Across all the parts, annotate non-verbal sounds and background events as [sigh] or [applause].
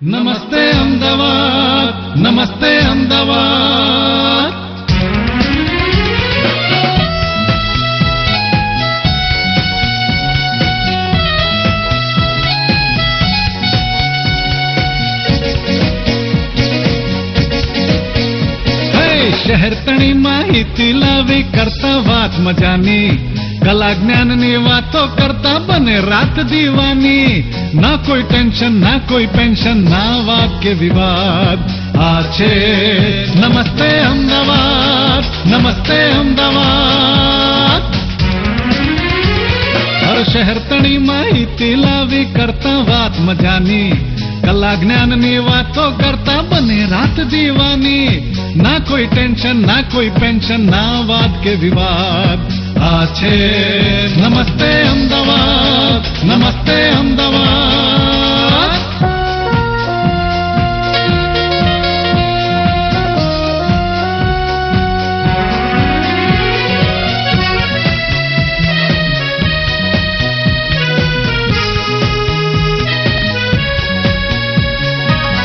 નમસ્તે અમદાવાદ નમસ્તે અમદાવાદ હે શહેર તણી માહિતી લાવી કરતા કલા જ્ઞાનની વાતો કરતા બને રાત દીવાની. ના કોઈ ટેન્શન, ના કોઈ પેન્શન, ના વાત વિવાદ. આ છે નમસ્તે અમદાવાદ નમસ્તે અમદાવાદ. હર શહેર તણી માહિતી લાવી કરતા વાત મજાની. કલા જ્ઞાનની વાતો કરતા બને રાત દીવાની. ના કોઈ ટેન્શન, ના કોઈ પેન્શન, ના વાત કે વિવાદ. આ છે નમસ્તે અમદાવાદ નમસ્તે અમદાવાદ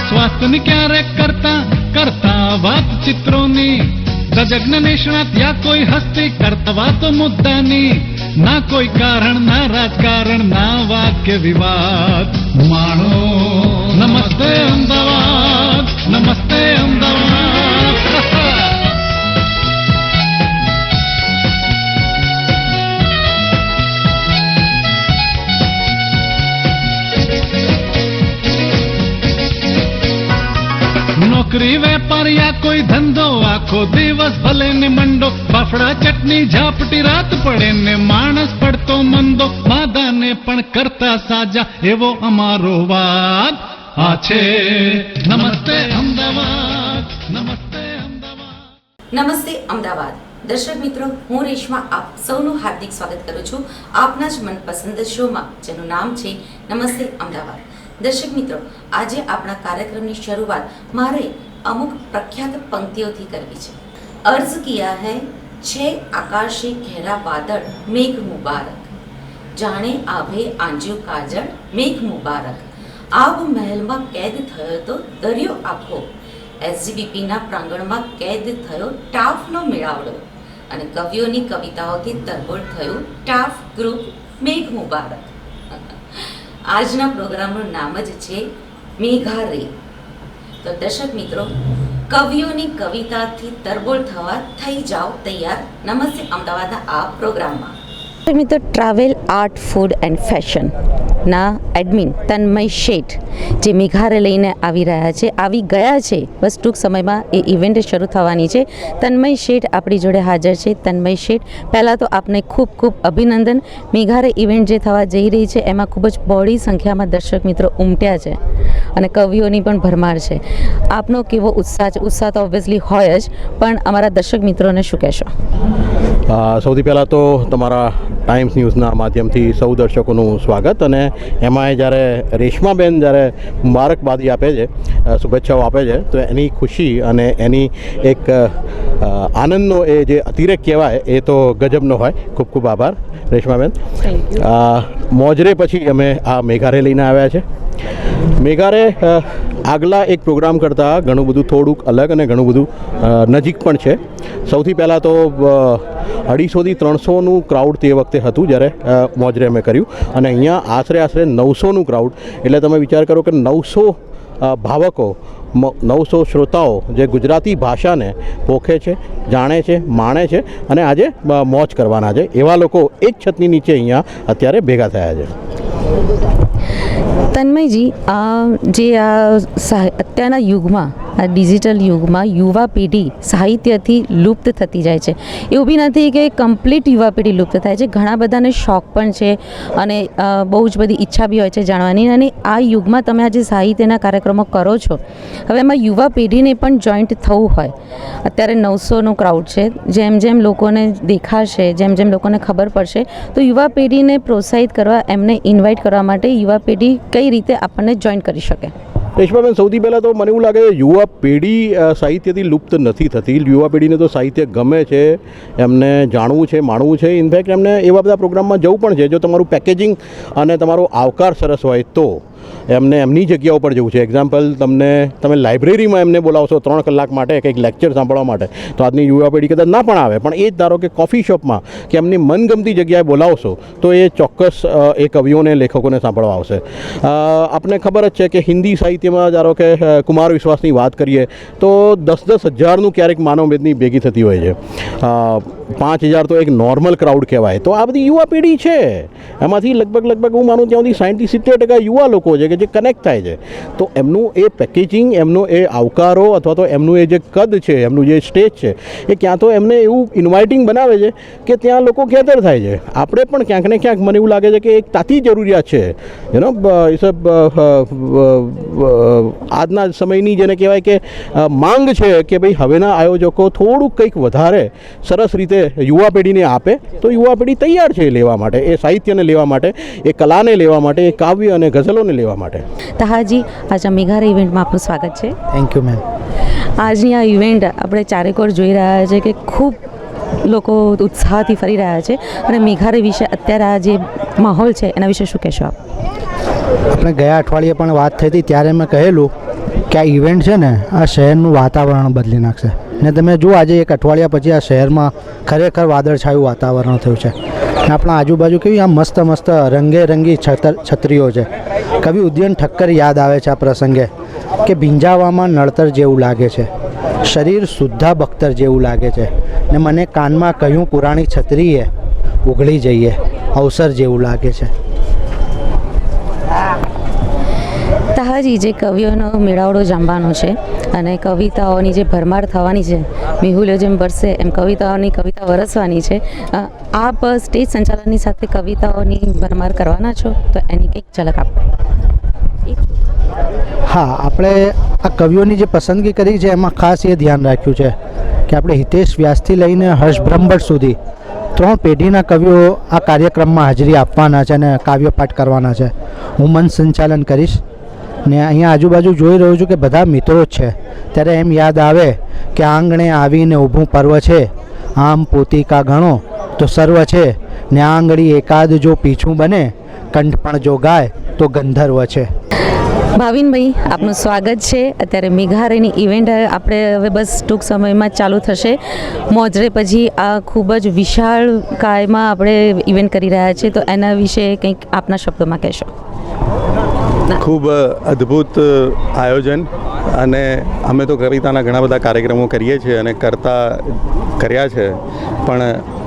સ્વાસ્થ્યની ક્યારેક કરતા કરતા વાત ચિત્રોની સજગ્ન નિષ્ણાત યા કોઈ હસ્તી કરતા વાતો મુદ્દાની ના કોઈ કારણ ના રાજકારણ ના વાત કે વિવાદ માણો નમસ્તે અમદાવાદ નમસ્તે અમદાવાદ નોકરી વેપાર કોઈ ધંધો આખો દિવસ ભલે ને મંડો. ફાફડા ચટણી ઝાપટી રાત પડે ને માણસ પડતો મંદો. માદાને પણ કરતા સાજા, એવો અમારો વાદ. આ છે નમસ્તે અમદાવાદ નમસ્તે અમદાવાદ. નમસ્તે અમદાવાદ. દર્શક મિત્રો, હું રેશમા આપ સૌનું હાર્દિક સ્વાગત કરું છું આપના જ મનપસંદ શોમાં, જેનું નામ છે નમસ્તે અમદાવાદ. દર્શક મિત્રો, આજે આપણા કાર્યક્રમની શરૂઆત મારે અમુક પ્રખ્યાત પંક્તિઓથી કરવી છે. અર્જ કિયા હૈ છે આકાશે ઘેરા વાદળ, મેઘ મુબારક. જાણે આભે આંજ્યો કાજળ, મેઘ મુબારક. આબ મહેલમાં કેદ થયો તો દરિયો આખો. એસજીબીપીના પ્રાંગણમાં કેદ થયો ટાફનો મેળાવડો. અને કવિઓની કવિતાઓથી તરબોળ થયું ટાફ ગ્રુપ, મેઘ મુબારક. [laughs] આજના પ્રોગ્રામનું નામ જ છે મેઘા રે તો દર્શક મિત્રો કવિઓની કવિતાથી તરબોળ થવા થઈ જાઓ તૈયાર. નમસ્તે અમદાવાદના આ પ્રોગ્રામમાં. મિત્રો travel art food and fashion ના એડમિન તન્મય શેઠ જે મેઘારે લઈને આવી રહ્યા છે આવી ગયા છે બસ ટૂંક સમયમાં એ ઇવેન્ટ શરૂ થવાની છે તન્મય શેઠ આપણી જોડે હાજર છે તન્મય શેઠ પહેલાં તો આપને ખૂબ ખૂબ અભિનંદન મેઘારે ઇવેન્ટ જે થવા જઈ રહી છે એમાં ખૂબ જ બહોળી સંખ્યામાં દર્શક મિત્રો ઉમટ્યા છે અને કવિઓની પણ ભરમાર છે આપનો કેવો ઉત્સાહ છે ઉત્સાહ તો ઓબ્વિયસલી હોય જ પણ અમારા દર્શક મિત્રોને શું કહેશો સૌથી પહેલાં તો તમારા ટાઈમ્સ ન્યૂઝના માધ્યમથી સૌ દર્શકોનું સ્વાગત અને એમાંય જ્યારે રેશમાબેન જ્યારે મુબારકબાદી આપે છે શુભેચ્છાઓ આપે છે તો એની ખુશી અને એની એક આનંદનો એ જે અતિરેક કહેવાય એ તો ગજબનો હોય. ખૂબ ખૂબ આભાર રેશમાબેન. મોજરે પછી અમે આ મેઘારે લઈને આવ્યા છે. મેઘારે આગલા એક પ્રોગ્રામ કરતાં ઘણું બધું થોડુંક અલગ અને ઘણું બધું નજીક પણ છે. સૌથી પહેલાં તો અઢીસોથી ત્રણસોનું ક્રાઉડ તે વખતે હતું જ્યારે મોજરે અમે કર્યું. અને અહીંયા આશરે આશરે નવસોનું ક્રાઉડ એટલે તમે વિચાર કરો કે નવસો ભાવકો નવસો શ્રોતાઓ જે ગુજરાતી ભાષાને પોખે છે, જાણે છે, માણે છે અને આજે મોજ કરવાના છે. એવા લોકો એક છતની નીચે અહીંયા અત્યારે ભેગા થયા છે. તન્મયજી, આ જે આ અત્યારના યુગમાં, આ ડિજિટલ યુગમાં યુવા પેઢી સાહિત્યથી લુપ્ત થતી જાય છે. એવું બી નથી કે કમ્પ્લીટ યુવા પેઢી લુપ્ત થાય છે. ઘણા બધાને શોખ પણ છે અને બહુ જ બધી ઈચ્છા બી હોય છે જાણવાની. અને આ યુગમાં તમે આજે સાહિત્યના કાર્યક્રમો કરો છો. હવે એમાં યુવા પેઢીને પણ જોઈન્ટ થવું હોય. અત્યારે નવસોનું ક્રાઉડ છે. જેમ જેમ લોકોને દેખાશે, જેમ જેમ લોકોને ખબર પડશે, તો યુવા પેઢીને પ્રોત્સાહિત કરવા, એમને ઇન્વાઇટ કરવા માટે યુવા પેઢી કઈ રીતે આપણને જોઈન કરી શકે? રેશમાબેન સૌથી પહેલાં તો મને એવું લાગે છે, યુવા પેઢી સાહિત્યથી લુપ્ત નથી થતી. યુવા પેઢીને તો સાહિત્ય ગમે છે, એમને જાણવું છે, માણવું છે. ઇનફેક્ટ એમને એવા બધા પ્રોગ્રામમાં જવું પણ છે. જો તમારું પેકેજિંગ અને તમારો આવકાર સરસ હોય તો. એમને એમની જગ્યા ઉપર જવું છે. એક્ઝામ્પલ તમને, તમે લાઇબ્રેરીમાં એમને બોલાવશો ત્રણ કલાક માટે, કંઈક લેક્ચર સાંભળવા માટે, તો આજની યુવા પેઢી કદાચ ના પણ આવે. પણ એ જ ધારો કે કોફી શોપમાં કે એમની મનગમતી જગ્યાએ બોલાવશો, તો એ ચોક્કસ એ કવિઓને, લેખકોને સાંભળવા આવશે. આપને ખબર જ છે કે હિન્દી સાહિત્યમાં ધારો કે કુમાર વિશ્વાસની વાત કરીએ, તો દસ દસ હજારનું ક્યારેક માનવભેદની ભેગી થતી હોય છે. પાંચ હજાર તો એક નોર્મલ ક્રાઉડ કહેવાય. તો આ બધી યુવા પેઢી છે. એમાંથી લગભગ લગભગ હું માનું ત્યાં સુધી સાઠથી સિત્તેર ટકા યુવા લોકો છે કે જે કનેક્ટ થાય છે. તો એમનું એ પેકેજિંગ એમનો એ આવકારો અથવા તો એમનું એ જે કદ છે, એમનું જે સ્ટેજ છે, એ ક્યાં તો એમને એવું ઇન્વાઇટિંગ બનાવે છે કે ત્યાં લોકો ગેધર થાય છે. આપણે પણ ક્યાંક ને ક્યાંક મને એવું લાગે છે કે એક તાતી જરૂરિયાત છે. યુનો આજના સમયની જેને કહેવાય કે માંગ છે કે ભાઈ હવેના આયોજકો થોડુંક કંઈક વધારે સરસ રીતે યુવા પેઢીને આપે તો યુવા પેઢી તૈયાર છે લેવા માટે એ સાહિત્યને લેવા માટે એ કલાને લેવા માટે એ કાવ્ય અને ગઝલોને લેવા માટે. તહાજી આજે મેઘારા ઇવેન્ટમાં આપનું સ્વાગત છે. થેન્ક યુ મેમ આજની આ ઇવેન્ટ આપણે ચારેકોર જોઈ રહ્યા છે કે ખૂબ લોકો ઉત્સાહથી ફરી રહ્યા છે અને મેઘારે વિશે અત્યારે આ જે માહોલ છે એના વિશે શું કહેશો આપ? આપણે ગયા અઠવાડિયે પણ વાત થઈ હતી ત્યારે મેં કહેલું કે આ ઇવેન્ટ છે ને આ શહેરનું વાતાવરણ બદલી નાખશે. ને તમે જુઓ આજે એક અઠવાડિયા પછી આ શહેરમાં ખરેખર વાદળછાયું વાતાવરણ થયું છે. ને આપણા આજુબાજુ કેવી આ મસ્ત મસ્ત રંગેરંગી છતર છત્રીઓ છે. કવિ ઉદ્યન ઠક્કર યાદ આવે છે આ પ્રસંગે કે ભીંજાવામાં નળતર જેવું લાગે છે. શરીર શુદ્ધા બખ્તર જેવું લાગે છે. ને મને કાનમાં કહ્યું પુરાણી છત્રીએ ઉઘડી જઈએ, અવસર જેવું લાગે છે. તહાજી જે કવિઓનો મેળાવડો જામવાનો છે અને કવિતાઓની જે ભરમાર થવાની છે મેહુલ્યો જેમ વરસે એમ કવિતાઓની કવિતા વરસવાની છે આપ સ્ટેજ સંચાલનની સાથે કવિતાઓની ભરમાર કરવાના છો? તો એની કંઈક ઝલક આપો. હા, આપણે આ કવિઓની જે પસંદગી કરી છે, એમાં ખાસ એ ધ્યાન રાખ્યું છે કે આપણે હિતેશ વ્યાસથી લઈને હર્ષ સુધી ત્રણ પેઢીના કવિઓ આ કાર્યક્રમમાં હાજરી આપવાના છે અને કાવ્યપાઠ કરવાના છે. હું મન સંચાલન કરીશ. ને અહીંયા આજુબાજુ જોઈ રહ્યો છું કે બધા મિત્રો જ છે. ત્યારે એમ યાદ આવે કે આંગણે આવીને ઊભું પર્વ છે. આમ પોતિકા ગણો તો સર્વ છે. ને આંગળી એકાદ જો પીછું બને, કંઠ પણ જો ગાય તો ગંધર્વ છે. ભાવિનભાઈ, આપનું સ્વાગત છે. અત્યારે મેઘારેની ઇવેન્ટ આપણે હવે બસ ટૂંક સમયમાં ચાલુ થશે. મોજરે પછી આ ખૂબ જ વિશાળ કાયમાં આપણે ઇવેન્ટ કરી રહ્યા છીએ. તો એના વિશે કંઈક આપના શબ્દોમાં કહેશો? ખૂબ અદ્ભુત આયોજન અને અમે તો કવિતાના ઘણા બધા કાર્યક્રમો કરીએ છીએ અને કરતા, કર્યા છે. પણ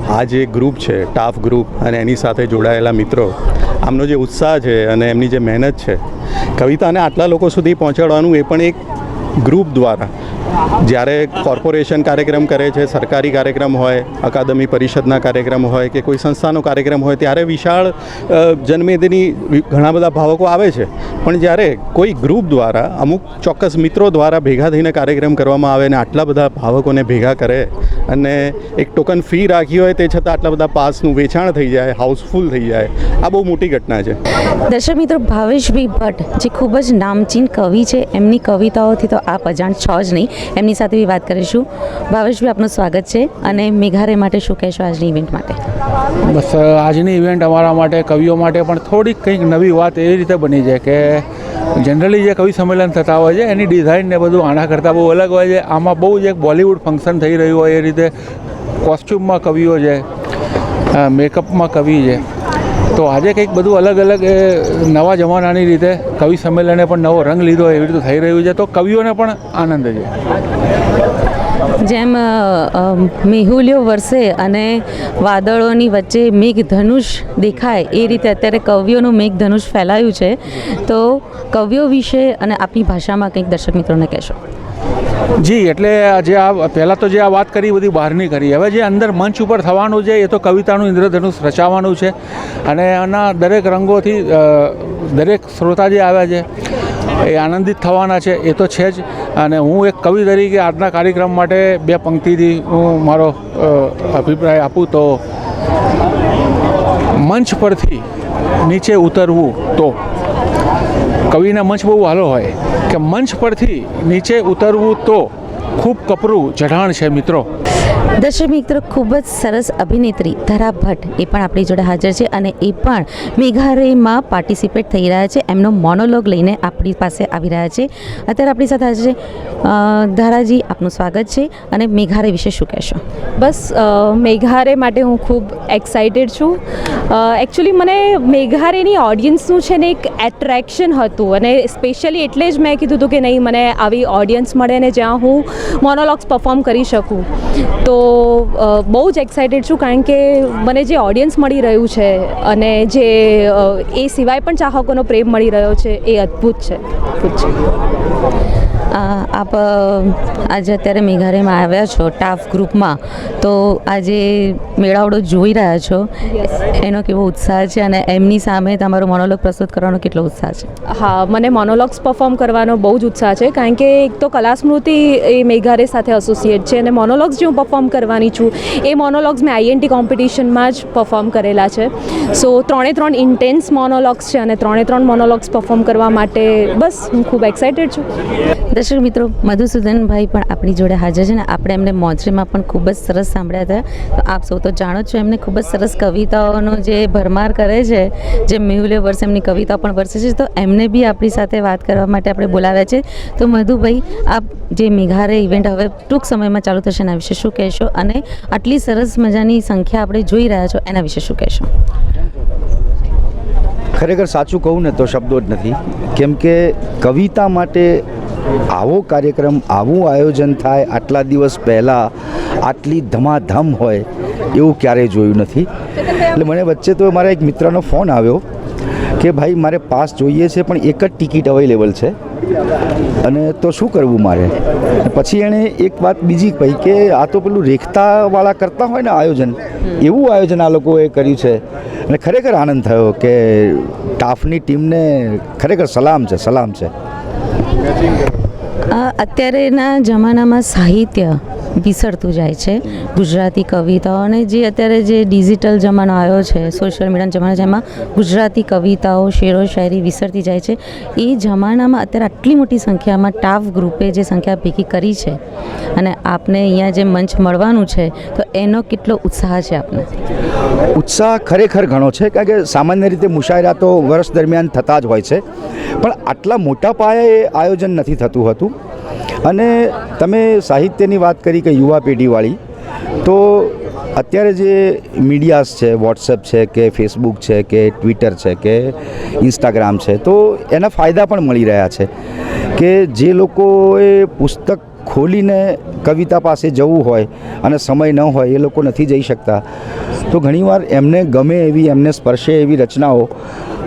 આ જે ગ્રુપ છે, ટાફ ગ્રુપ અને એની સાથે જોડાયેલા મિત્રો, આમનો જે ઉત્સાહ છે અને એમની જે મહેનત છે, કવિતાને આટલા લોકો સુધી પહોંચાડવાનું એ પણ એક ગ્રુપ દ્વારા જ્યારે કોર્પોરેશન કાર્યક્રમ કરે છે, સરકારી કાર્યક્રમ હોય, અકાદમી પરિષદના કાર્યક્રમ હોય કે કોઈ સંસ્થાનો કાર્યક્રમ હોય, ત્યારે વિશાળ જન્મેદની ઘણા બધા ભાવકો આવે છે. પણ જ્યારે કોઈ ગ્રુપ દ્વારા, અમુક ચોક્કસ મિત્રો દ્વારા ભેગા થઈને કાર્યક્રમ કરવામાં આવે અને આટલા બધા ભાવકોને ભેગા કરે અને એક ટોકન ફી રાખી હોય, તે છતાં આટલા બધા પાસનું વેચાણ થઈ જાય હાઉસફુલ થઈ જાય, આ બહુ મોટી ઘટના છે. દર્શક મિત્રો, ભાવેશભાઈ ભટ્ટ, જે ખૂબ જ નામચીન કવિ છે, એમની કવિતાઓથી તો આપ અજાણ છો જ નહીં. એમની સાથે બી વાત કરીશું. ભાવેશભાઈ આપનું સ્વાગત છે અને મેઘારે માટે શું કહેશો આજની ઇવેન્ટ માટે? બસ આજની ઇવેન્ટ અમારા માટે, કવિઓ માટે પણ થોડીક કંઈક નવી વાત એવી રીતે બની છે કે જનરલી જે કવિ સંમેલન થતા હોય છે, એની ડિઝાઇન ને બધું આના કરતાં બહુ અલગ હોય છે. આમાં બહુ જ એક બોલિવૂડ ફંક્શન થઈ રહ્યું હોય એ રીતે કોસ્ચ્યુમમાં કવિઓ છે મેકઅપમાં કવિ છે. તો આજે કંઈક બધું અલગ અલગ નવા જમાનાની રીતે કવિ સંમેલને પણ નવો રંગ લીધો એવી રીતે થઈ રહ્યું છે. તો કવિઓને પણ આનંદ છે. જેમ મેહુલ્યો વરસે અને વાદળોની વચ્ચે મેઘધનુષ દેખાય, એ રીતે અત્યારે કવિઓનું મેઘધનુષ ફેલાયું છે. તો કવિઓ વિશે અને આપની ભાષામાં કંઈક દર્શક મિત્રોને કહેશો. જી, એટલે જે આ પહેલાં તો જે આ વાત કરી, બધી બહારની કરી. હવે જે અંદર મંચ ઉપર થવાનું છે, એ તો કવિતાનું, ઇન્દ્રધનુષ રચાવાનું છે. અને આના દરેક રંગોથી દરેક શ્રોતા જે આવ્યા છે, એ આનંદિત થવાના છે. એ તો છે જ. અને હું એક કવિ તરીકે આજના કાર્યક્રમ માટે બે પંક્તિથી હું મારો અભિપ્રાય આપું તો, મંચ પરથી નીચે ઉતરવું તો. કવિના મંચ બહુ વાલો હોય કે મંચ પરથી નીચે ઉતરવું તો ખૂબ કપરું ચઢાણ છે મિત્રો. દર્શક મિત્રો ખૂબ જ સરસ અભિનેત્રી ધરા ભટ્ટ એ પણ આપણી જોડે હાજર છે અને એ પણ મેઘારયમાં પાર્ટિસિપેટ થઈ રહ્યા છે. એમનો મોનોલોગ લઈને આપણી પાસે આવી રહ્યા છે. અત્યારે આપણી સાથે હાજર છે ધારાજી, આપનું સ્વાગત છે અને મેઘારે વિશે શું કહેશો? બસ મેઘારે માટે હું ખૂબ એક્સાઇટેડ છું. એકચ્યુઅલી મને મેઘારેની ઓડિયન્સનું છે ને એક એટ્રેક્શન હતું અને સ્પેશિયલી એટલે જ મેં કીધું હતું કે નહીં, મને આવી ઓડિયન્સ મળે ને જ્યાં હું મોનોલોગ્સ પરફોર્મ કરી શકું. તો બહુ જ એક્સાઇટેડ છું કારણ કે મને જે ઓડિયન્સ મળી રહ્યું છે અને જે એ સિવાય પણ ચાહકોનો પ્રેમ મળી રહ્યો છે, એ અદ્ભુત છે. અદ્ભુત છે. આપ આજે અત્યારે મેઘાલયમાં આવ્યા છો ટાફ ગ્રુપમાં. તો આજે મેળાવડો જોઈ રહ્યા છો. એનો કેવો ઉત્સાહ છે અને એમની સામે તમારો મોનોલોગ પ્રસ્તુત કરવાનો કેટલો ઉત્સાહ છે? હા મને મોનોલોગ્સ પરફોર્મ કરવાનો બહુ જ ઉત્સાહ છે કારણ કે એક તો કલા સ્મૃતિ એ મેઘારે સાથે એસોસિએટ છે અને મોનોલોગ્સ જે હું પરફોર્મ કરવાની છું એ મોનોલોગ્સ મેં આઈએનટી કોમ્પિટિશનમાં જ પરફોર્મ કરેલા છે. સો ત્રણે ત્રણ ઇન્ટેન્સ મોનોલોગ્સ છે અને ત્રણે ત્રણ મોનોલોગ્સ પરફોર્મ કરવા માટે બસ હું ખૂબ એક્સાઇટેડ છું. દર્શક મિત્રો, મધુસૂદનભાઈ પણ આપણી જોડે હાજર છે ને આપણે એમને મોજરીમાં પણ ખૂબ જ સરસ સાંભળ્યા હતા. તો આપ સૌ તો જાણો છો એમને ખૂબ જ સરસ કવિતાઓનો જે ભરમાર કરે છે, જે મેહુલે વર્ષ એમની કવિતા પણ વર્ષે છે. તો એમને બી આપણી સાથે વાત કરવા માટે આપણે બોલાવ્યા છે. તો મધુભાઈ, આપ જે મેઘારે ઇવેન્ટ હવે ટૂંક સમયમાં ચાલુ થશે એના વિશે શું કહેશો? અને આટલી સરસ મજાની સંખ્યા આપણે જોઈ રહ્યા છો, એના વિશે શું કહેશો? ખરેખર સાચું કહું ને તો શબ્દો જ નથી. કેમ કે કવિતા માટે આવો કાર્યક્રમ, આવું આયોજન થાય, આટલા દિવસ પહેલાં આટલી ધમાધમ હોય, એવું ક્યારેય જોયું નથી. એટલે મને વચ્ચે તો મારા એક મિત્રનો ફોન આવ્યો કે ભાઈ, મારે પાસ જોઈએ છે, પણ એક જ ટિકિટ અવેલેબલ છે. અને તો શું કરવું મારે? પછી એણે એક વાત બીજી કહી કે આ તો પેલું રેખતાવાળા કરતા હોય ને આયોજન, એવું આયોજન આ લોકોએ કર્યું છે. અને ખરેખર આનંદ થયો કે ટાફની ટીમને ખરેખર સલામ છે સલામ છે. અત્યારેના જમાનામાં સાહિત્ય વિસરતું જાય છે. ગુજરાતી કવિતાઓ અને જે અત્યારે જે ડિજિટલ જમાનો આવ્યો છે, સોશિયલ મીડિયાનો જમાનો એમાં ગુજરાતી કવિતાઓ, શેરો, શાયરી વિસરતી જાય છે. એ જમાનામાં અત્યારે આટલી મોટી સંખ્યામાં ટાફ ગ્રુપે જે સંખ્યા ભેગી કરી છે અને આપને અહીંયા જે મંચ મળવાનું છે, તો એનો કેટલો ઉત્સાહ છે આપને? ઉત્સાહ ખરેખર ઘણો છે, કારણ કે સામાન્ય રીતે મુશાયરા તો વર્ષ દરમિયાન થતા જ હોય છે. પણ આટલા મોટા પાયે આયોજન નથી થતું હતું. અને તમે સાહિત્યની વાત કરી કે યુવા પેઢીવાળી, તો અત્યારે જે મીડિયાસ છે, વોટ્સએપ છે કે ફેસબુક છે કે ટ્વિટર છે કે ઇન્સ્ટાગ્રામ છે, તો એના ફાયદા પણ મળી રહ્યા છે કે જે લોકોએ પુસ્તક ખોલીને કવિતા પાસે જવું હોય અને સમય ન હોય, એ લોકો નથી જઈ શકતા. તો ઘણીવાર એમને ગમે એવી, એમને સ્પર્શે એવી રચનાઓ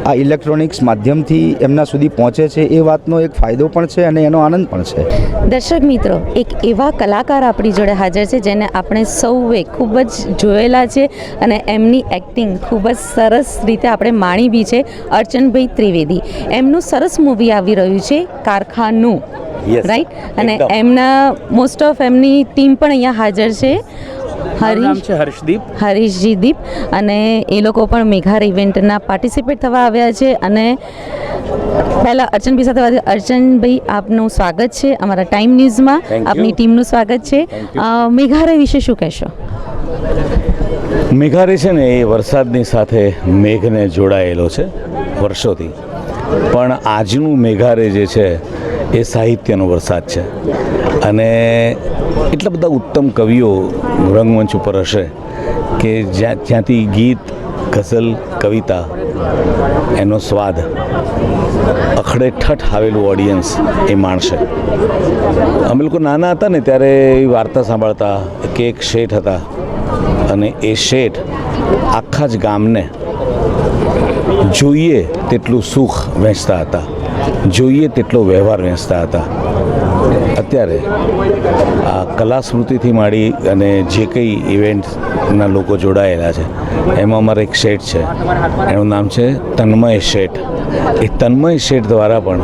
આ ઇલેક્ટ્રોનિક્સ માધ્યમથી એમના સુધી પહોંચે છે એ વાતનો એક ફાયદો પણ છે અને એનો આનંદ પણ છે. દર્શક મિત્રો એક એવા કલાકાર આપણી જોડે હાજર છે જેને આપણે સૌએ ખૂબ જ જોયેલા છે અને એમની એક્ટિંગ ખૂબ જ સરસ રીતે આપણે માણી બી છે અર્ચનભાઈ ત્રિવેદી. એમનું સરસ મૂવી આવી રહ્યું છે કારખાનું. રાઈટ અને એમના મોસ્ટ ઓફ એમની ટીમ પણ અહીંયા હાજર છે. હરીશ. છે હર્ષદીપ. હરીશજી દીપ અને એ લોકો પણ મેઘાર ઇવેન્ટના પાર્ટિસિપેટ થવા આવ્યા છે. અને પહેલાં અર્ચનભાઈ સાથે વાત અર્ચનભાઈ આપનું સ્વાગત છે. અમારા ટાઈમ ન્યૂઝમાં આપની ટીમનું સ્વાગત છે. મેઘારે વિશે શું કહેશો? મેઘારે છે ને એ વરસાદની સાથે મેઘને જોડાયેલો છે વર્ષોથી. પણ આજનું મેઘારે જે છે એ સાહિત્યનો વરસાદ છે. અને એટલા બધા ઉત્તમ કવિઓ રંગમંચ ઉપર હશે કે જ્યાં, જ્યાંથી ગીત, ગઝલ, કવિતા, એનો સ્વાદ અખડે ઠઠ આવેલું ઓડિયન્સ એ માણશે. અમે લોકો નાના હતા ને ત્યારે એ વાર્તા સાંભળતા કે એક શેઠ હતા અને એ શેઠ આખા જ ગામને જોઈએ તેટલું સુખ વહેંચતા હતા, જોઈએ તેટલો વ્યવહાર વહેંચતા હતા. અત્યારે આ કલા સ્મૃતિથી માંડી અને જે કંઈ ઇવેન્ટના લોકો જોડાયેલા છે, એમાં અમારે એક શેઠ છે. એનું નામ છે તન્મય શેઠ. એ તન્મય શેઠ દ્વારા પણ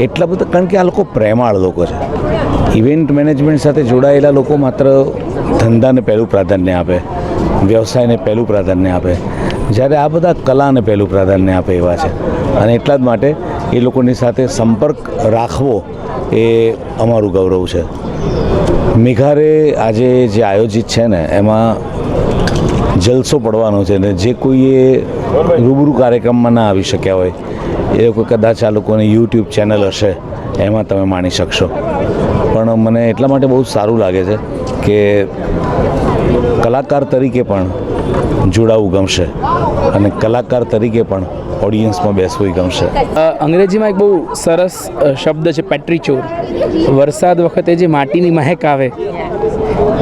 એટલા બધા, કારણ કે આ લોકો પ્રેમાળ લોકો છે. ઇવેન્ટ મેનેજમેન્ટ સાથે જોડાયેલા લોકો માત્ર ધંધાને પહેલું પ્રાધાન્ય આપે, વ્યવસાયને પહેલું પ્રાધાન્ય આપે. જ્યારે આ બધા કલાને પહેલું પ્રાધાન્ય આપે એવા છે. અને એટલા જ માટે એ લોકોની સાથે સંપર્ક રાખવો એ અમારું ગૌરવ છે. મેઘારે આજે જે આયોજિત છે ને, એમાં જલસો પડવાનો છે ને, જે કોઈએ રૂબરૂ કાર્યક્રમમાં ના આવી શક્યા હોય, એ લોકો કદાચ આ લોકોની યુટ્યુબ ચેનલ હશે, એમાં તમે માણી શકશો. પણ મને એટલા માટે બહુ સારું લાગે છે કે કલાકાર તરીકે પણ જોડાવું ગમશે. અને કલાકાર તરીકે પણ ઓડિયન્સમાં બેસવું ગમશે. અંગ્રેજીમાં એક બહુ સરસ શબ્દ છે પેટ્રીચોર વરસાદ વખતે જે માટીની મહેક આવે,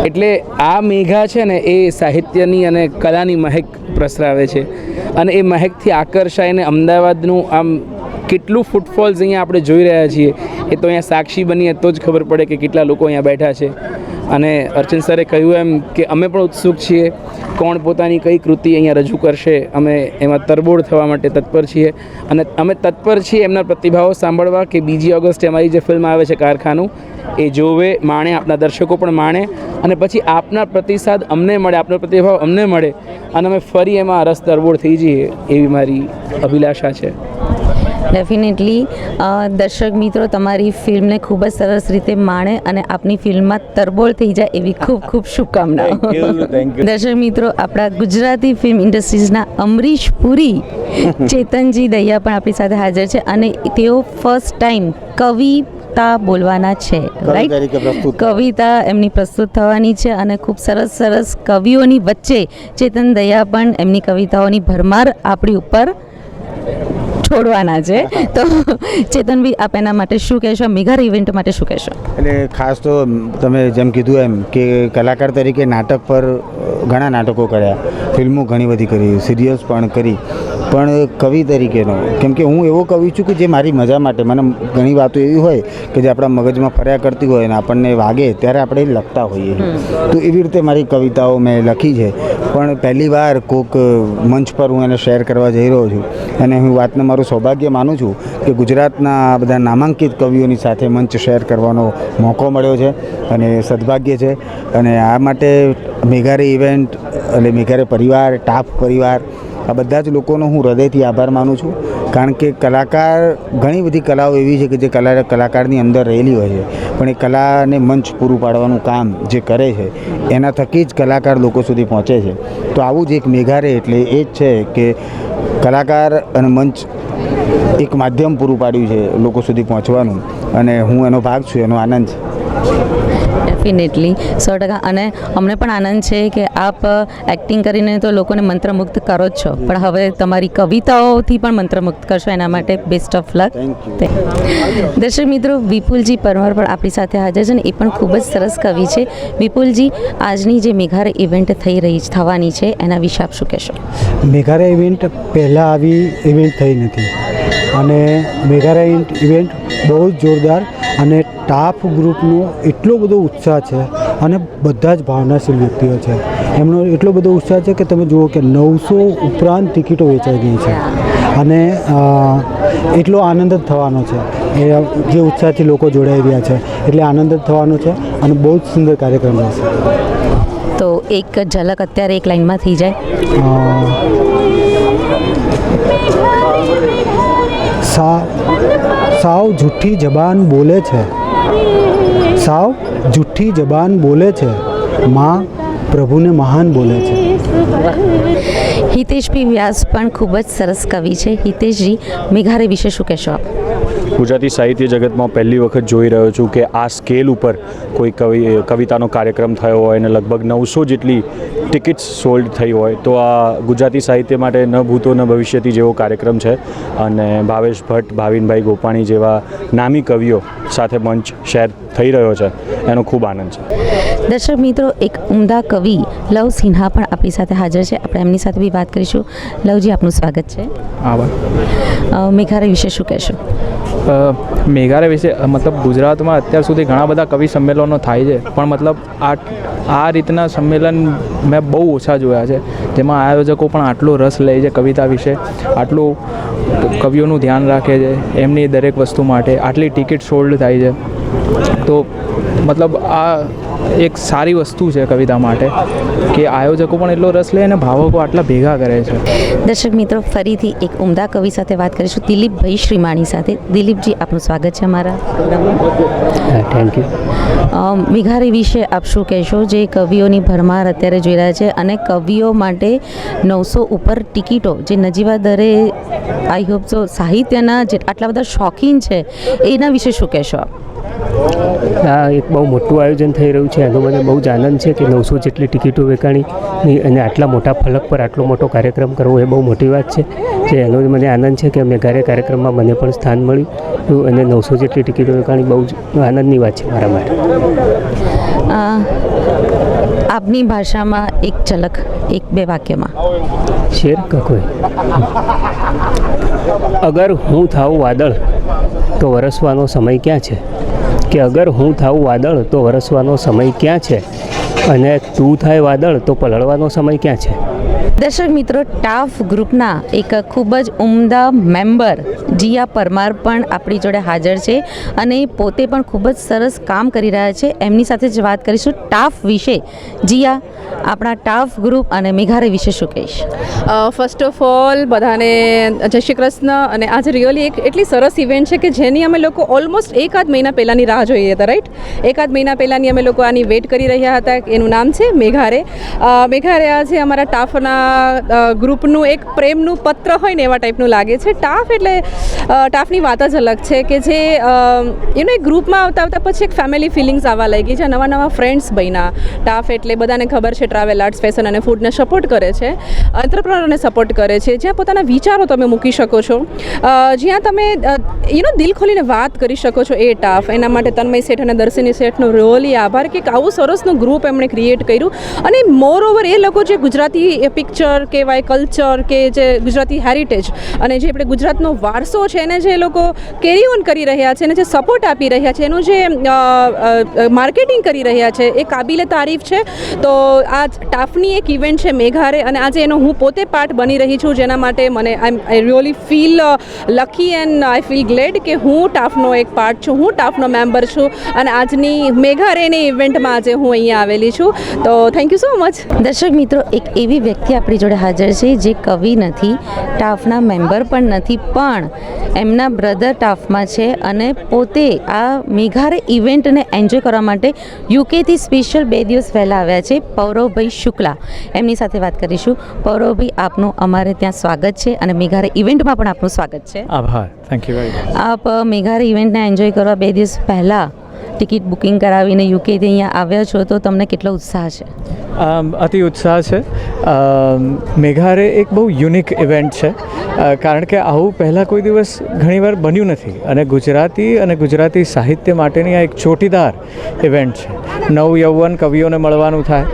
એટલે આ મેઘા છે ને, એ સાહિત્યની અને કલાની મહેક પ્રસરાવે છે. અને એ મહેકથી આકર્ષાઈને અમદાવાદનું આમ કેટલું ફૂટફોલ્સ અહીંયા આપણે જોઈ રહ્યા છીએ, એ તો અહીંયા સાક્ષી બનીએ તો જ ખબર પડે કે કેટલા લોકો અહીંયા બેઠા છે. અને અર્ચન સરે કહ્યું એમ કે અમે પણ ઉત્સુક છીએ કોણ પોતાની કઈ કૃતિ અહીંયા રજૂ કરશે. અમે એમાં તરબોળ થવા માટે તત્પર છીએ. અને અમે તત્પર છીએ એમના પ્રતિભાવો સાંભળવા કે બીજી ઓગસ્ટે અમારી જે ફિલ્મ આવે છે કારખાનું, એ જોવે, માણે આપણા દર્શકો પણ માણે. અને પછી આપના પ્રતિસાદ અમને મળે, આપનો પ્રતિભાવ અમને મળે. અને અમે ફરી એમાં રસ તરબોળ થઈ જઈએ એવી મારી અભિલાષા છે. ડેફિનેટલી દર્શક મિત્રો તમારી ફિલ્મને ખૂબ જ સરસ રીતે માણે અને આપની ફિલ્મમાં તરબોળ થઈ જાય એવી ખૂબ ખૂબ શુભકામનાઓ. દર્શક મિત્રો આપણા ગુજરાતી ફિલ્મ ઇન્ડસ્ટ્રીઝના અમરીશ પુરી [laughs] ચેતનજી દૈયા પણ આપણી સાથે હાજર છે અને તેઓ ફર્સ્ટ ટાઈમ કવિતા બોલવાના છે રાઈટ કવિતા એમની પ્રસ્તુત થવાની છે અને ખૂબ સરસ સરસ કવિઓની વચ્ચે ચેતન દયા પણ એમની કવિતાઓની ભરમાર આપણી ઉપર છોડવાના છે. તો ચેતનભાઈ આપ એના માટે શું કહેશો? મેઘાર ઇવેન્ટ માટે શું કહેશો? એટલે ખાસ તો તમે જેમ કીધું એમ કે કલાકાર તરીકે નાટક પર ઘણા નાટકો કર્યા. ફિલ્મો ઘણી બધી કરી સિરિયલ્સ પણ કરી. પણ કવિ તરીકેનો કેમ કે હું એવો કવિ છું કે જે મારી મજા માટે મને ઘણી વાતો એવી હોય કે જે આપણા મગજમાં ફર્યા કરતી હોય અને આપણને વાગે ત્યારે આપણે લખતા હોઈએ. તો એવી રીતે મારી કવિતાઓ મેં લખી છે. પણ પહેલી વાર કોક મંચ પર હું એને શેર કરવા જઈ રહ્યો છું. અને હું વાતને મારું સૌભાગ્ય માનું છું કે ગુજરાતના બધા નામાંકિત કવિઓની સાથે મંચ શેર કરવાનો મોકો મળ્યો છે અને સદભાગ્ય છે. અને આ માટે મેઘારે ઇવેન્ટ એટલે મેઘારે પરિવાર, ટાફ પરિવાર, આ બધા જ લોકોનો હું હૃદયથી આભાર માનું છું. કારણ કે કલાકાર, ઘણી બધી કલાઓ એવી છે કે જે કલા કલાકારની અંદર રહેલી હોય છે. પણ એ કલાને મંચ પૂરું પાડવાનું કામ જે કરે છે, એના થકી જ કલાકાર લોકો સુધી પહોંચે છે. તો આવું જ એક મેઘારે એટલે એ જ છે કે કલાકાર અને મંચ એક માધ્યમ પૂરું પાડ્યું છે લોકો સુધી પહોંચવાનું. અને હું એનો ભાગ છું એનો આનંદ છે. ડેફિનેટલી સો ટકા. અને અમને પણ આનંદ છે કે આપ એક્ટિંગ કરીને તો લોકોને મંત્રમુગ્ધ કરો જ છો. પણ હવે તમારી કવિતાઓથી પણ મંત્રમુગ્ધ કરશો એના માટે બેસ્ટ ઓફ લક દર્શક મિત્રો વિપુલજી પરમાર પણ આપણી સાથે હાજર છે ને એ પણ ખૂબ જ સરસ કવિ છે. વિપુલજી આજની જે મેઘારે ઇવેન્ટ થઈ રહી થવાની છે એના વિશે આપ શું કહેશો? મેઘારા ઇવેન્ટ પહેલાં આવી ઇવેન્ટ થઈ નથી. અને મેઘારા ઇવેન્ટ બહુ જ જોરદાર અને ટાફ ગ્રુપનો એટલો બધો ઉત્સાહ છે અને બધા જ ભાવનાશીલ વ્યક્તિઓ છે. એમનો એટલો બધો ઉત્સાહ છે કે તમે જુઓ કે નવસો ઉપરાંત ટિકિટો વેચાઈ ગઈ છે. અને એટલો આનંદ જ થવાનો છે. એ જે ઉત્સાહથી લોકો જોડાઈ રહ્યા છે. એટલે આનંદ જ થવાનો છે અને બહુ જ સુંદર કાર્યક્રમ રહેશે. તો એક ઝલક અત્યારે એક લાઈનમાં થઈ જાય. સાવ જુઠ્ઠી જબાન બોલે છે. સાવ જુઠ્ઠી જબાન બોલે છે. માં પ્રભુને મહાન બોલે છે. હિતેશ પી વ્યાસ પણ ખૂબ જ સરસ કવિ છે. હિતેશજી, મેઘારે વિશે શું કહેશો આપ? ગુજરાતી સાહિત્ય જગતમાં પહેલી વખત જોઈ રહ્યો છું કે આ સ્કેલ ઉપર કોઈ કવિ કવિતાનો કાર્યક્રમ થયો હોય અને લગભગ નવસો જેટલી ટિકિટ્સ સોલ્ડ થઈ હોય તો આ ગુજરાતી સાહિત્ય માટે ન ભૂતો ન ભવિષ્યથી જેવો કાર્યક્રમ છે. અને ભાવેશ ભટ્ટ ભાવિનભાઈ ગોપાણી જેવા નામી કવિઓ સાથે મંચ શેર થઈ રહ્યો છે. એનો ખૂબ આનંદ છે. દર્શક મિત્રો એક ઉમદા કવિ લવ સિન્હા પણ આપણી સાથે હાજર છે. આપણે એમની સાથે બી વાત કરીશું. લવજી આપનું સ્વાગત છે. મેઘારે વિશે શું કહેશો? મેઘાલય વિશે મતલબ ગુજરાતમાં અત્યાર સુધી ઘણા બધા કવિ સંમેલનો થાય છે. પણ મતલબ આ આ રીતના સંમેલન મેં બહુ ઓછા જોયા છે. જેમાં આયોજકો પણ આટલો રસ લે છે કવિતા વિશે, આટલું કવિઓનું ધ્યાન રાખે છે, એમની દરેક વસ્તુ માટે આટલી ટિકિટ સોલ્ડ થાય છે. તો મતલબ આ એક સારી વસ્તુ છે કવિતા માટે કે આયોજકો પણ એટલો રસ લે અને ભાવકો આટલા ભેગા કરે છે. દર્શક મિત્રો ફરીથી એક ઉમદા કવિ સાથે વાત કરીશું દિલીપભાઈ શ્રીમાણી સાથે. દિલીપજી આપનું સ્વાગત છે અમારા. થેન્ક યુ વિઘારી વિશે આપ શું કહેશો? જે કવિઓની ભરમાર અત્યારે જોઈ રહ્યા છે અને કવિઓ માટે નવસો ઉપર ટિકિટો જે નજીવા દરે આઈ હોપ સો સાહિત્યના જે આટલા બધા શોખીન છે એના વિશે શું કહેશો આપ? આ એક બહુ મોટું આયોજન થઈ રહ્યું છે. એનો મને બહુ જ આનંદ છે કે નવસો જેટલી ટિકિટો વેચાણી અને આટલા મોટા ફલક પર આટલો મોટો કાર્યક્રમ કરવો એ બહુ મોટી વાત છે. જે એનો મને આનંદ છે કે મેઘારે કાર્યક્રમમાં મને પણ સ્થાન મળ્યું અને નવસો જેટલી ટિકિટો વેચાણી બહુ જ આનંદની વાત છે મારા માટે. આપની ભાષામાં એક ઝલક એક બે વાક્યમાં. શેર કકોઈ અગર હું થાઉં વાદળ તો વરસવાનો સમય ક્યાં છે? કે અગર હું થાઉં વાદળ, તો વરસવાનો સમય ક્યાં છે? અને તું થાય વાદળ, તો પલળવાનો સમય ક્યાં છે? દર્શક મિત્રો, ટાફ ગ્રુપના એક ખૂબ જ ઉમદા મેમ્બર જીયા પરમાર પણ આપણી જોડે હાજર છે અને પોતે પણ ખૂબ જ સરસ કામ કરી રહ્યા છે. એમની સાથે જ વાત કરીશું ટાફ વિશે. જીયા આપણા ટાફ ગ્રુપ અને મેઘારે વિશે શું કહીશ? ફર્સ્ટ ઓફ ઓલ બધાને જય શ્રી કૃષ્ણ અને આજે રિયલી એક એટલી સરસ ઇવેન્ટ છે કે જેની અમે લોકો ઓલમોસ્ટ એકાદ મહિના પહેલાંની રાહ જોઈએ હતા રાઈટ એકાદ મહિના પહેલાંની અમે લોકો આની વેટ કરી રહ્યા હતા, એનું નામ છે મેઘારે. મેઘારે આજે અમારા ટાફના ગ્રુપનું એક પ્રેમનું પત્ર હોય ને એવા ટાઈપનું લાગે છે. ટાફ એટલે ટાફની વાત જ અલગ છે કે જે યુનો એક ગ્રુપમાં આવતા આવતા પછી એક ફેમિલી ફિલિંગ્સ આવવા લાગી છે નવા નવા ફ્રેન્ડ્સ બન્યા. ટાફ એટલે બધાને ખબર છે ટ્રાવેલ આર્ટ્સ ફેશન અને ફૂડને સપોર્ટ કરે છે એન્ટરપ્રનરને સપોર્ટ કરે છે. જ્યાં પોતાના વિચારો તમે મૂકી શકો છો. જ્યાં તમે યુનો દિલ ખોલીને વાત કરી શકો છો, એ ટાફ એના માટે તન્મય શેઠ અને દર્શની શેઠનો રોલી આભાર કે આવું સરસનું ગ્રુપ એમણે ક્રિએટ કર્યું. અને મોર ઓવર એ લોકો જે ગુજરાતી પિક્ચર કહેવાય કલ્ચર કે જે ગુજરાતી હેરિટેજ અને જે આપણે ગુજરાતનો વારસો છે, એને જે લોકો કેરી ઓન કરી રહ્યા છે, એને જે સપોર્ટ આપી રહ્યા છે, એનું જે માર્કેટિંગ કરી રહ્યા છે, એ કાબિલે તારીફ છે. તો આ ટાફની એક ઇવેન્ટ છે મેઘારે અને આજે એનો હું પોતે પાર્ટ બની રહી છું, જેના માટે મને I I really feel lucky and I feel glad કે હું ટાફનો એક પાર્ટ છું, હું ટાફનો મેમ્બર છું અને આજની મેઘારેની ઇવેન્ટમાં આજે હું અહીંયા આવેલી છું. તો થેન્ક યુ સો મચ દર્શક મિત્રો, એક એવી વ્યક્તિ આપણી જોડે હાજર છે જે કવિ નથી, ટાફના મેમ્બર પણ નથી, પણ એમના બ્રધર ટાફમાં છે અને પોતે આ મેઘારે ઇવેન્ટને એન્જોય કરવા માટે યુકેથી સ્પેશિયલ બે દિવસ પહેલાં આવ્યા છે. પૌરવભાઈ શુક્લા. એમની સાથે વાત કરીશું. પૌરવભાઈ આપનું અમારે ત્યાં સ્વાગત છે અને મેઘારે ઇવેન્ટમાં પણ આપનું સ્વાગત છે. આભાર. થેન્ક યુ વેરી મચ આપ મેઘારે ઇવેન્ટને એન્જોય કરવા બે દિવસ પહેલાં ટિકિટ બુકિંગ કરાવીને યુકેથી અહીંયા આવ્યા છો તો તમને કેટલો ઉત્સાહ છે? અતિ ઉત્સાહ છે. મેઘારે એક બહુ યુનિક ઇવેન્ટ છે કારણ કે આવું પહેલાં કોઈ દિવસ ઘણીવાર બન્યું નથી અને ગુજરાતી અને ગુજરાતી સાહિત્ય માટેની આ એક ચોટીદાર ઇવેન્ટ છે. નવ યૌવન કવિઓને મળવાનું થાય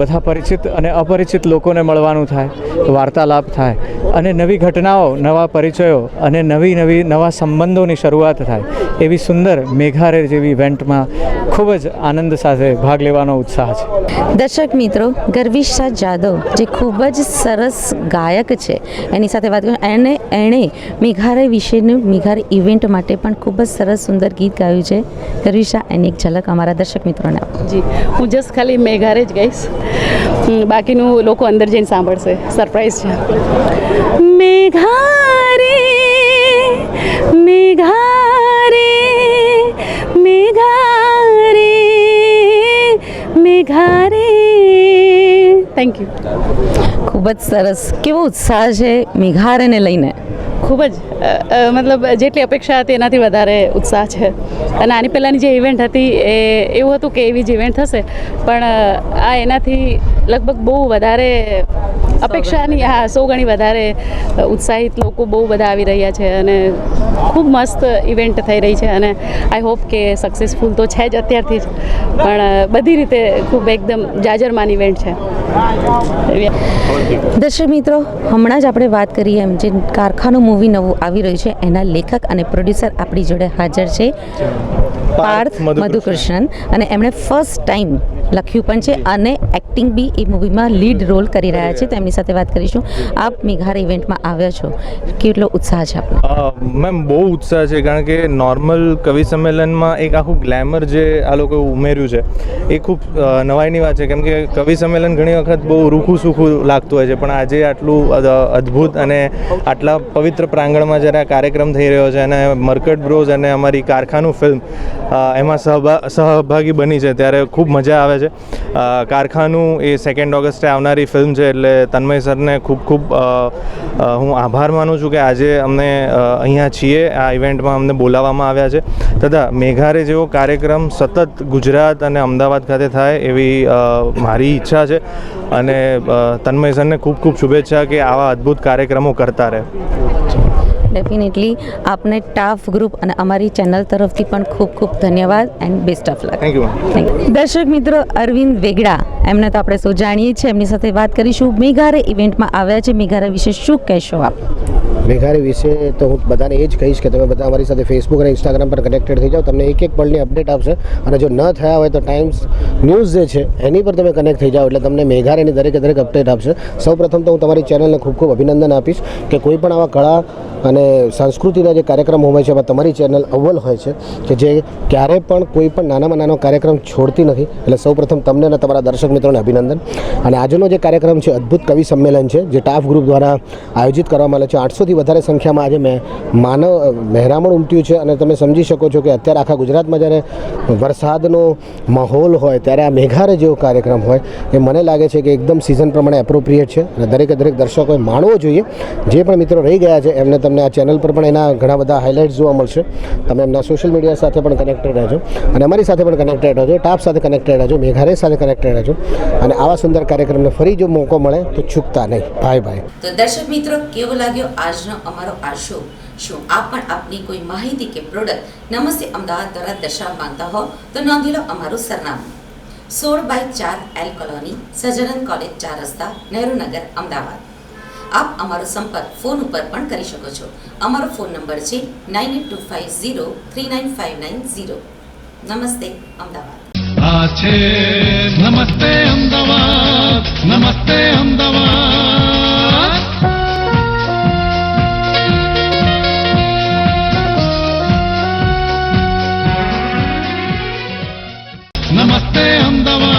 બધા પરિચિત અને અપરિચિત લોકોને મળવાનું થાય વાર્તાલાપ થાય અને નવી ઘટનાઓ નવા પરિચયો અને નવી નવી નવા સંબંધોની શરૂઆત થાય એવી સુંદર મેઘારે જેવી ઇવેન્ટમાં ખૂબ જ આનંદ સાથે ભાગ લેવાનો ઉત્સાહ છે. દર્શક મિત્રો ગર્વિશ શાહ જાદવ જે ખૂબ જ સરસ ગાયક છે એની સાથે વાત કરું એને એણે મેઘારે વિશેનું મેઘારે ઇવેન્ટ માટે પણ ખૂબ જ સરસ સુંદર ગીત ગાયું છે. ગર્વિશ શાહ એની એક ઝલક અમારા દર્શક મિત્રોને જી હું જસ્ટ ખાલી મેઘારે જ ગઈશ. બાકીનું લોકો અંદર જઈને સાંભળશે. સરપ્રાઈઝ છે. મેઘારે મેઘારે મેઘારે મેઘારે. થેન્ક યુ ખૂબ જ સરસ. કેવો ઉત્સાહ છે મેઘારેને લઈને. ખૂબ જ મતલબ જેટલી અપેક્ષા હતી એનાથી વધારે ઉત્સાહ છે. અને આની પહેલાંની જે ઇવેન્ટ હતી એ એવું હતું કે એવી જ ઇવેન્ટ થશે, પણ આ એનાથી લગભગ બહુ વધારે અપેક્ષાની, હા, સો ગણી વધારે ઉત્સાહિત લોકો બહુ બધા આવી રહ્યા છે અને ખૂબ મસ્ત ઇવેન્ટ થઈ રહી છે અને આઈ હોપ કે સક્સેસફુલ તો છે જ અત્યારથી જ, પણ બધી રીતે ખૂબ એકદમ જાજરમાન ઇવેન્ટ છે. દર્શક મિત્રો, હમણાં જ આપણે વાત કરીએ એમ જે કારખાનું મૂવી નવું આવી રહ્યું છે. એના લેખક અને પ્રોડ્યુસર આપણી જોડે હાજર છે. પાર્થ મધુકૃષ્ણન. અને એમણે ફર્સ્ટ ટાઈમ લખ્યું પણ છે અને એક્ટિંગ બી એ મૂવીમાં લીડ રોલ કરી રહ્યા છે. તેમની સાથે વાત કરીશું. આપ મેઘાર ઇવેન્ટમાં આવ્યા છો. કેટલો ઉત્સાહ છે આપનો? મેમ બહુ ઉત્સાહ છે કારણ કે નોર્મલ કવિ સંમેલનમાં એક આખું ગ્લેમર જે આ લોકો ઉમેર્યું છે, એ ખૂબ નવાઈની વાત છે. કેમ કે કવિ સંમેલન ઘણી વખત બહુ રૂખું સૂખું લાગતું હોય છે, પણ આજે આટલું અદ્ભુત અને આટલા પવિત્ર પ્રાંગણમાં જ્યારે આ કાર્યક્રમ થઈ રહ્યો છે અને મરકટ બ્રોઝ અને અમારી કારખાનું ફિલ્મ એમાં સહભા, સહભાગી બની છે, ત્યારે ખૂબ મજા આવે છે. અ, કારખાનું એ સેકન્ડ ઓગસ્ટે આવનારી ફિલ્મ છે એટલે તન્મય સરને ખૂબ ખૂબ હું આભાર માનું છું કે આજે અમને અહીંયા છીએ આ ઇવેન્ટમાં અમને બોલાવવામાં આવ્યા છે. તથા મેઘારે જેવો કાર્યક્રમ સતત ગુજરાત અને અમદાવાદ ખાતે થાય એવી મારી ઈચ્છા છે. અને તન્મય સરને ખૂબ ખૂબ શુભેચ્છા કે આવા અદ્ભુત કાર્યક્રમો કરતા રહે. ડેફિનેટલી આપને ટાફ ગ્રુપ અને અમારી ચેનલ તરફથી પણ ખૂબ ખૂબ ધન્યવાદ and best of luck thank you દર્શક મિત્રો અરવિંદ વેગડા એમને તો આપણે સૌ જાણીએ છીએ. એમની સાથે વાત કરીશું. મેઘારે ઇવેન્ટમાં આવ્યા છે. મેઘારે વિશે શું કહેશો આપ? મેઘારી વિશે તો હું બધાને એ જ કહીશ કે તમે બધા અમારી સાથે ફેસબુક અને ઇન્સ્ટાગ્રામ પર કનેક્ટેડ થઈ જાઓ. તમને એક એક પળની અપડેટ આપશે અને જો ન થયા હોય તો ટાઈમ્સ ન્યૂઝ જે છે એની પર તમે કનેક્ટ થઈ જાઓ. એટલે તમને મેઘારીની દરેકે દરેક અપડેટ આપશે. સૌપ્રથમ તો હું તમારી ચેનલને ખૂબ ખૂબ અભિનંદન આપીશ કે કોઈ પણ આવા કળા અને સંસ્કૃતિના જે કાર્યક્રમ હોય છે, એમાં તમારી ચેનલ અવ્વલ હોય છે કે જે ક્યારે પણ કોઈ પણ નાનામાં નાનો કાર્યક્રમ છોડતી નથી. એટલે સૌપ્રથમ તમને અને તમારા દર્શક મિત્રોને અભિનંદન. અને આજનો જે કાર્યક્રમ છે, અદ્ભુત કવિ સંમેલન છે, જે ટાફ ગ્રુપ દ્વારા આયોજિત કરવામાં આવે છે. આઠસોથી વધારે સંખ્યામાં આજે મેં, માનવ મહેરામણ ઉમટ્યું છે. અને તમે સમજી શકો છો કે અત્યારે આખા ગુજરાતમાં જ્યારે વરસાદનો માહોલ હોય, ત્યારે આ મેઘારે જેવો કાર્યક્રમ હોય, એ મને લાગે છે કે એકદમ સિઝન પ્રમાણે એપ્રોપ્રિએટ છે. અને દરેકે દરેક દર્શકોએ માણવો જોઈએ. જે પણ મિત્રો રહી ગયા છે, એમને તમને આ ચેનલ પર પણ એના ઘણા બધા હાઇલાઇટ્સ જોવા મળશે. તમે એમના સોશિયલ મીડિયા સાથે પણ કનેક્ટેડ રહેજો. અને અમારી સાથે પણ કનેક્ટેડ રહેજો. ટાપ સાથે કનેક્ટેડ રહેજો. મેઘારે સાથે કનેક્ટેડ રહેજો. અને આવા સુંદર કાર્યક્રમને ફરી જો મોકો મળે, તો ચૂકતા નહીં. ભાઈ ભાઈ તો દર્શક મિત્રો, કેવો લાગ્યો આજનો અમારો આ શો શું આપ પણ આપની કોઈ માહિતી કે પ્રોડક્ટ નમસ્તે અમદાવાદ દ્વારા દર્શાવવા માંગતા હો? તો નોંધી લો અમારું સરનામું. સોળ બાય ચાર એલ કોલોની સજનન કોલેજ ચાર રસ્તા નહેરુનગર અમદાવાદ. આપ અમારો સંપર્ક ફોન ઉપર પણ કરી શકો છો. અમારો ફોન નંબર છે nine eight two five zero three nine five nine zero. નમસ્તે, અમદાવાદ. આ છે નમસ્તે, અમદાવાદ. નમસ્તે અમદાવાદ. નમસ્તે, અમદાવાદ.